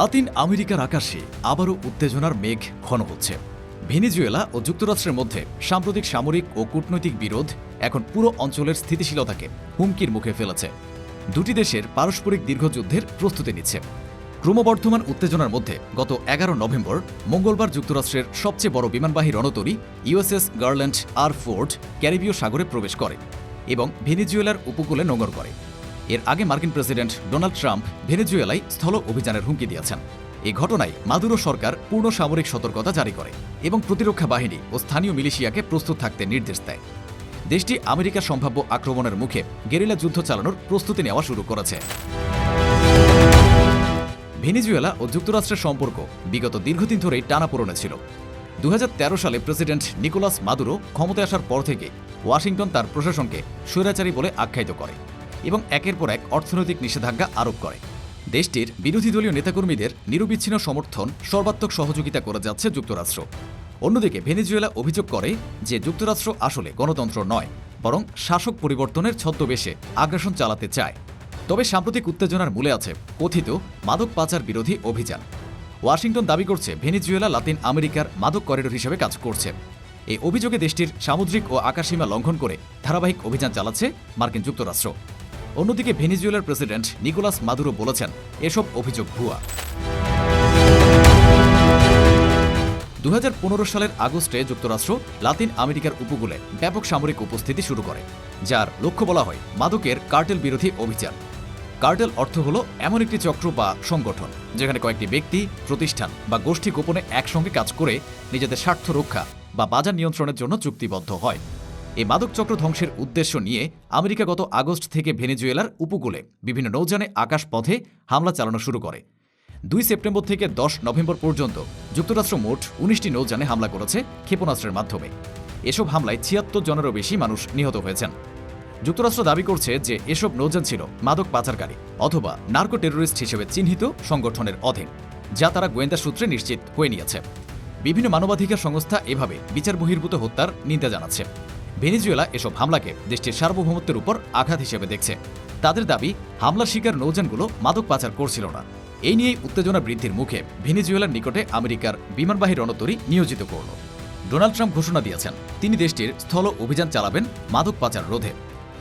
লাতিন আমেরিকার আকাশে আবারও উত্তেজনার মেঘ ঘন হচ্ছে। ভেনিজুয়েলা ও যুক্তরাষ্ট্রের মধ্যে সাম্প্রতিক সামরিক ও কূটনৈতিক বিরোধ এখন পুরো অঞ্চলের স্থিতিশীলতাকে হুমকির মুখে ফেলেছে। দুটি দেশের পারস্পরিক দীর্ঘযুদ্ধের প্রস্তুতি নিচ্ছে। ক্রমবর্ধমান উত্তেজনার মধ্যে গত এগারো নভেম্বর মঙ্গলবার যুক্তরাষ্ট্রের সবচেয়ে বড় বিমানবাহী রণতরী ইউএসএস গার্ল্যান্ড আর ফোর্ড ক্যারিবীয় সাগরে প্রবেশ করে এবং ভেনিজুয়েলার উপকূলে নোঙর করে। এর আগে মার্কিন প্রেসিডেন্ট ডোনাল্ড ট্রাম্প ভেনেজুয়েলায় স্থল অভিযানের হুমকি দিয়েছেন। এই ঘটনায় মাদুরো সরকার পূর্ণ সামরিক সতর্কতা জারি করে এবং প্রতিরক্ষা বাহিনী ও স্থানীয় মিলিশিয়াকে প্রস্তুত থাকতে নির্দেশ দেয়। দেশটি আমেরিকার সম্ভাব্য আক্রমণের মুখে গেরিলা যুদ্ধ চালানোর প্রস্তুতি নেওয়া শুরু করেছে। ভেনেজুয়েলা ও যুক্তরাষ্ট্রের সম্পর্ক বিগত দীর্ঘদিন ধরেই টানাপোড়নে ছিল। দু হাজার তেরো সালে প্রেসিডেন্ট নিকোলাস মাদুরো ক্ষমতায় আসার পর থেকে ওয়াশিংটন তার প্রশাসনকে স্বৈরাচারী বলে আখ্যায়িত করে। এবং একের পর এক অর্থনৈতিক নিষেধাজ্ঞা আরোপ করে। দেশটির বিরোধী দলীয় নেতাকর্মীদের নিরবিচ্ছিন্ন সমর্থন সর্বাত্মক সহযোগিতা করে যাচ্ছে যুক্তরাষ্ট্র। অন্যদিকে ভেনেজুয়েলা অভিযোগ করে যে যুক্তরাষ্ট্র আসলে গণতন্ত্র নয়, বরং শাসক পরিবর্তনের ছদ্মবেশে আগ্রাসন চালাতে চায়। তবে সাম্প্রতিক উত্তেজনার মূলে আছে কথিত মাদক পাচার বিরোধী অভিযান। ওয়াশিংটন দাবি করছে ভেনেজুয়েলা লাতিন আমেরিকার মাদক করিডোর হিসেবে কাজ করছে। এই অভিযোগে দেশটির সামুদ্রিক ও আকাশসীমা লঙ্ঘন করে ধারাবাহিক অভিযান চালাচ্ছে মার্কিন যুক্তরাষ্ট্র। অন্যদিকে ভেনেজুয়েলার প্রেসিডেন্ট নিকোলাস মাদুরো বলেছেন, এসব অভিযোগ ভুয়া। দু হাজার পনেরো সালের আগস্টে যুক্তরাষ্ট্র লাতিন আমেরিকার উপকূলে ব্যাপক সামরিক উপস্থিতি শুরু করে, যার লক্ষ্য বলা হয় মাদকের কার্টেল বিরোধী অভিযান। কার্টেল অর্থ হল এমন একটি চক্র বা সংগঠন, যেখানে কয়েকটি ব্যক্তি, প্রতিষ্ঠান বা গোষ্ঠী গোপনে একসঙ্গে কাজ করে নিজেদের স্বার্থ রক্ষা বা বাজার নিয়ন্ত্রণের জন্য চুক্তিবদ্ধ হয়। এই মাদক চক্র ধ্বংসের উদ্দেশ্য নিয়ে আমেরিকা গত আগস্ট থেকে ভেনেজুয়েলার উপকূলে বিভিন্ন নৌযানে আকাশ পথে হামলা চালানো শুরু করে। দুই সেপ্টেম্বর থেকে দশ নভেম্বর পর্যন্ত যুক্তরাষ্ট্র মোট উনিশটি নৌযানে হামলা করেছে ক্ষেপণাস্ত্রের মাধ্যমে। এসব হামলায় ছিয়াত্তর জনেরও বেশি মানুষ নিহত হয়েছেন। যুক্তরাষ্ট্র দাবি করছে যে এসব নৌযান ছিল মাদক পাচারকারী অথবা নার্কো টেরোরিস্ট হিসেবে চিহ্নিত সংগঠনের অধীন, যা তারা গোয়েন্দা সূত্রে নিশ্চিত হয়ে নিয়েছে। বিভিন্ন মানবাধিকার সংস্থা এভাবে বিচার বহির্ভূত হত্যার নিন্দা জানাচ্ছে। ভেনেজুয়েলা এসব হামলাকে দেশটির সার্বভৌমত্বের উপর আঘাত হিসেবে দেখছে। তাদের দাবি, হামলার শিকার নৌযানগুলো মাদক পাচার করছিল না। এই নিয়েই উত্তেজনা বৃদ্ধির মুখে ভেনেজুয়েলার নিকটে আমেরিকার বিমানবাহী রণতরী নিয়োজিত করল। ডোনাল্ড ট্রাম্প ঘোষণা দিয়েছেন, তিনি দেশটির স্থল অভিযান চালাবেন মাদক পাচার রোধে।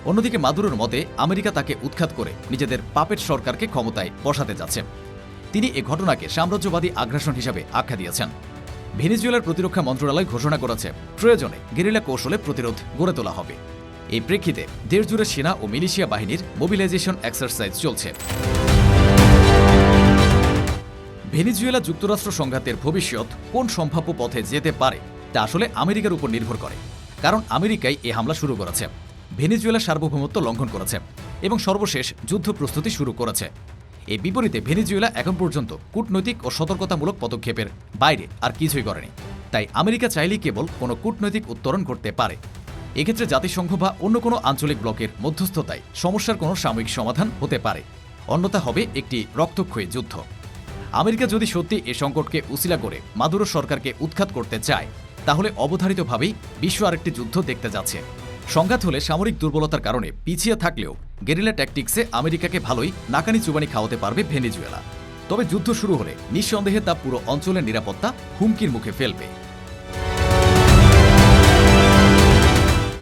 অন্যদিকে মাদুরোর মতে, আমেরিকা তাকে উৎখাত করে নিজেদের পাপেট সরকারকে ক্ষমতায় বসাতে যাচ্ছে। তিনি এ ঘটনাকে সাম্রাজ্যবাদী আগ্রাসন হিসাবে আখ্যা দিয়েছেন। ভেনেজুয়েলার প্রতিরক্ষা মন্ত্রণালয় ঘোষণা করেছে, প্রয়োজনে গেরিলা কৌশলে প্রতিরোধ গড়ে তোলা হবে। এই প্রেক্ষিতে দেশজুড়ে সেনা ও মিলিশিয়া বাহিনীর মোবিলাইজেশন এক্সারসাইজ চলছে। ভেনেজুয়েলা যুক্তরাষ্ট্র সংঘাতের ভবিষ্যৎ কোন সম্ভাব্য পথে যেতে পারে, তা আসলে আমেরিকার উপর নির্ভর করে। কারণ আমেরিকাই এ হামলা শুরু করেছে, ভেনেজুয়েলা সার্বভৌমত্ব লঙ্ঘন করেছে এবং সর্বশেষ যুদ্ধ প্রস্তুতি শুরু করেছে। এই বিপরীতে ভেনেজুয়েলা এখন পর্যন্ত কূটনৈতিক ও সতর্কতামূলক পদক্ষেপের বাইরে আর কিছুই করেনি। তাই আমেরিকা চাইলেই কেবল কোনো কূটনৈতিক উত্তরণ করতে পারে। এক্ষেত্রে জাতিসংঘ বা অন্য কোনো আঞ্চলিক ব্লকের মধ্যস্থতায় সমস্যার কোনো সাময়িক সমাধান হতে পারে। অন্যথা হবে একটি রক্তক্ষয়ী যুদ্ধ। আমেরিকা যদি সত্যি এ সংকটকে উসিলা করে মাদুরো সরকারকে উৎখাত করতে চায়, তাহলে অবধারিতভাবেই বিশ্ব আরেকটি যুদ্ধ দেখতে যাচ্ছে। সংঘাত হলে সামরিক দুর্বলতার কারণে পিছিয়ে থাকলেও গেরিলা ট্যাকটিক্সে আমেরিকাকে ভালোই নাকানি চুবানি খাওয়াতে পারবে ভেনেজুয়েলা। তবে যুদ্ধ শুরু হলে নিঃসন্দেহে তা পুরো অঞ্চলের নিরাপত্তা হুমকির মুখে ফেলবে।